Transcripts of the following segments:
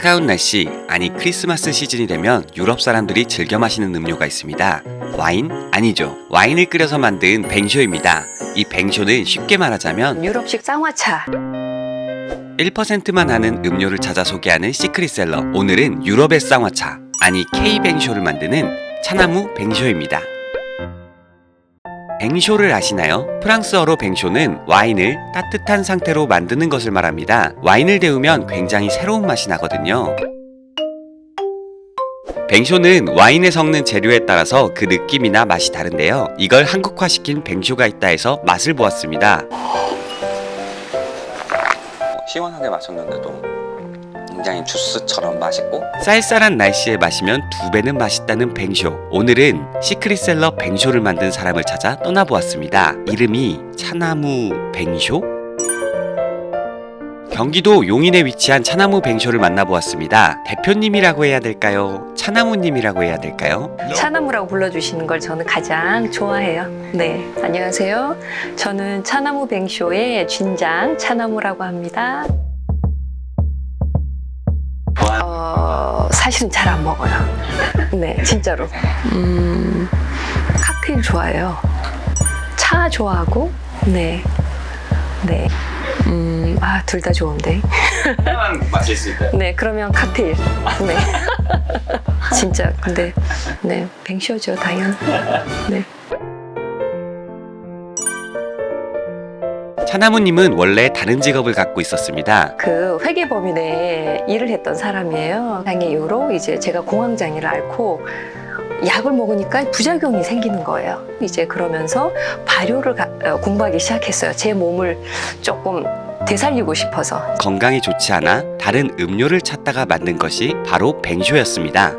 차가운 날씨, 아니 크리스마스 시즌이 되면 유럽 사람들이 즐겨 마시는 음료가 있습니다. 와인? 아니죠. 와인을 끓여서 만든 뱅쇼입니다. 이 뱅쇼는 쉽게 말하자면 유럽식 쌍화차. 1%만 하는 음료를 찾아 소개하는 시크릿셀러. 오늘은 유럽의 쌍화차, 아니 K뱅쇼를 만드는 차나무 뱅쇼입니다. 뱅쇼를 아시나요? 프랑스어로 뱅쇼는 와인을 따뜻한 상태로 만드는 것을 말합니다. 와인을 데우면 굉장히 새로운 맛이 나거든요. 뱅쇼는 와인에 섞는 재료에 따라서 그 느낌이나 맛이 다른데요. 이걸 한국화시킨 뱅쇼가 있다 해서 맛을 보았습니다. 시원하게 마셨는데도 굉장히 주스처럼 맛있고 쌀쌀한 날씨에 마시면 두 배는 맛있다는 뱅쇼. 오늘은 시크릿셀러 뱅쇼를 만든 사람을 찾아 떠나보았습니다. 이름이 차나무 뱅쇼? 경기도 용인에 위치한 차나무 뱅쇼를 만나보았습니다. 대표님이라고 해야 될까요? 차나무님이라고 해야 될까요? 차나무라고 불러주시는 걸 저는 가장 좋아해요. 네, 안녕하세요. 저는 차나무 뱅쇼의 진장 차나무라고 합니다. 사실은 잘 안 먹어요. 네, 진짜로. 음, 칵테일 좋아해요. 차 좋아하고, 네, 네. 음, 아, 둘 다 좋은데. 하나만 마실 수 있다. 네, 그러면 칵테일. 네. 진짜, 근데, 네, 뱅쇼죠, 당연. 네. 차나무님은 원래 다른 직업을 갖고 있었습니다. 그 회계법인에 일을 했던 사람이에요. 당의 이후로 이제 제가 공황 장애를 앓고 약을 먹으니까 부작용이 생기는 거예요. 이제 그러면서 발효를 가- 어, 공부하기 시작했어요. 제 몸을 조금 되살리고 싶어서. 건강에 좋지 않아 다른 음료를 찾다가 만든 것이 바로 뱅쇼였습니다.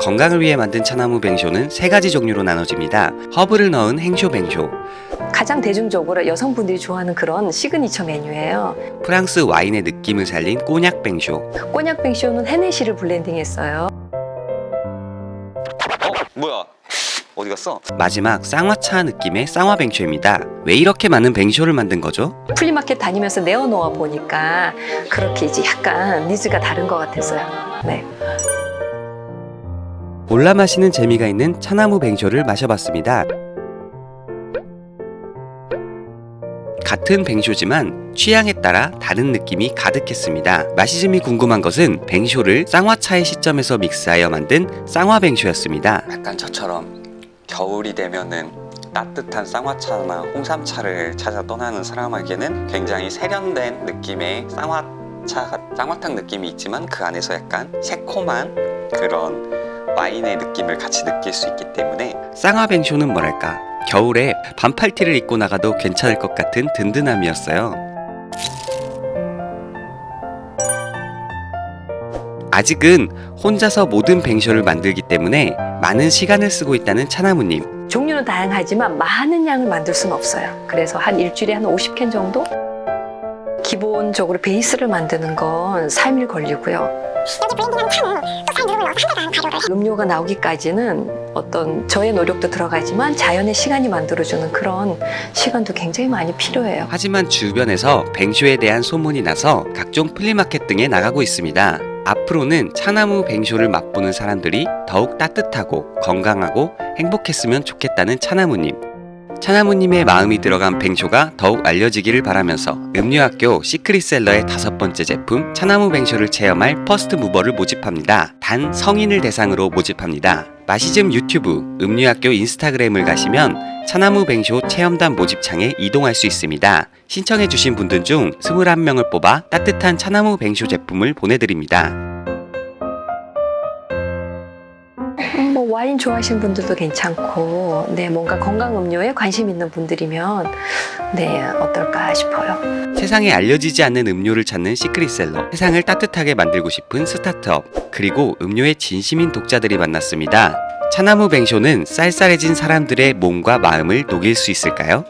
건강을 위해 만든 차나무 뱅쇼는 세 가지 종류로 나눠집니다. 허브를 넣은 행쇼 뱅쇼, 가장 대중적으로 여성분들이 좋아하는 그런 시그니처 메뉴예요. 프랑스 와인의 느낌을 살린 꼬냑 뱅쇼, 꼬냑 뱅쇼는 헤네시를 블렌딩했어요. 어 뭐야? 어디 갔어? 마지막 쌍화차 느낌의 쌍화 뱅쇼입니다. 왜 이렇게 많은 뱅쇼를 만든 거죠? 플리마켓 다니면서 내어놓아 보니까 그렇게 이제 약간 니즈가 다른 것 같았어요. 네. 골라 마시는 재미가 있는 차나무 뱅쇼를 마셔봤습니다. 같은 뱅쇼지만 취향에 따라 다른 느낌이 가득했습니다. 마시즘이 궁금한 것은 뱅쇼를 쌍화차의 시점에서 믹스하여 만든 쌍화 뱅쇼였습니다. 약간 저처럼 겨울이 되면은 따뜻한 쌍화차나 홍삼차를 찾아 떠나는 사람에게는 굉장히 세련된 느낌의 쌍화차, 쌍화탕 느낌이 있지만 그 안에서 약간 새콤한 그런 와인의 느낌을 같이 느낄 수 있기 때문에 쌍화 뱅쇼는 뭐랄까 겨울에 반팔티를 입고 나가도 괜찮을 것 같은 든든함이었어요. 아직은 혼자서 모든 뱅쇼를 만들기 때문에 많은 시간을 쓰고 있다는 차나무님. 종류는 다양하지만 많은 양을 만들 수는 없어요. 그래서 한 일주일에 한 50캔 정도? 기본적으로 베이스를 만드는 건 3일 걸리고요. 음료가 나오기까지는 어떤 저의 노력도 들어가지만 자연의 시간이 만들어주는 그런 시간도 굉장히 많이 필요해요. 하지만 주변에서 뱅쇼에 대한 소문이 나서 각종 플리마켓 등에 나가고 있습니다. 앞으로는 차나무 뱅쇼를 맛보는 사람들이 더욱 따뜻하고 건강하고 행복했으면 좋겠다는 차나무님. 차나무님의 마음이 들어간 뱅쇼가 더욱 알려지기를 바라면서 음료학교 시크릿셀러의 다섯 번째 제품 차나무 뱅쇼를 체험할 퍼스트 무버를 모집합니다. 단 성인을 대상으로 모집합니다. 마시즘 유튜브, 음료학교 인스타그램을 가시면 차나무 뱅쇼 체험단 모집창에 이동할 수 있습니다. 신청해주신 분들 중 21명을 뽑아 따뜻한 차나무 뱅쇼 제품을 보내드립니다. 와인 좋아하시는 분들도 괜찮고, 네 뭔가 건강 음료에 관심 있는 분들이면 네 어떨까 싶어요. 세상에 알려지지 않는 음료를 찾는 시크릿셀러 세상을 따뜻하게 만들고 싶은 스타트업 그리고 음료에 진심인 독자들이 만났습니다 차나무 뱅쇼는 쌀쌀해진 사람들의 몸과 마음을 녹일 수 있을까요?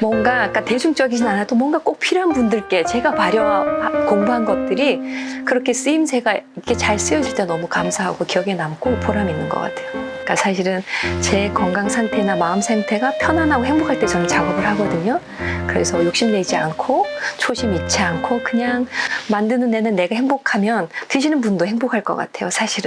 뭔가 아까 대중적이진 않아도 뭔가 꼭 필요한 분들께 제가 발효 공부한 것들이 그렇게 쓰임새가 이렇게 잘 쓰여질 때 너무 감사하고 기억에 남고 보람 있는 것 같아요. 그러니까 사실은 제 건강 상태나 마음 상태가 편안하고 행복할 때 저는 작업을 하거든요. 그래서 욕심내지 않고 초심 잃지 않고 그냥 만드는 데는 내가 행복하면 드시는 분도 행복할 것 같아요. 사실은.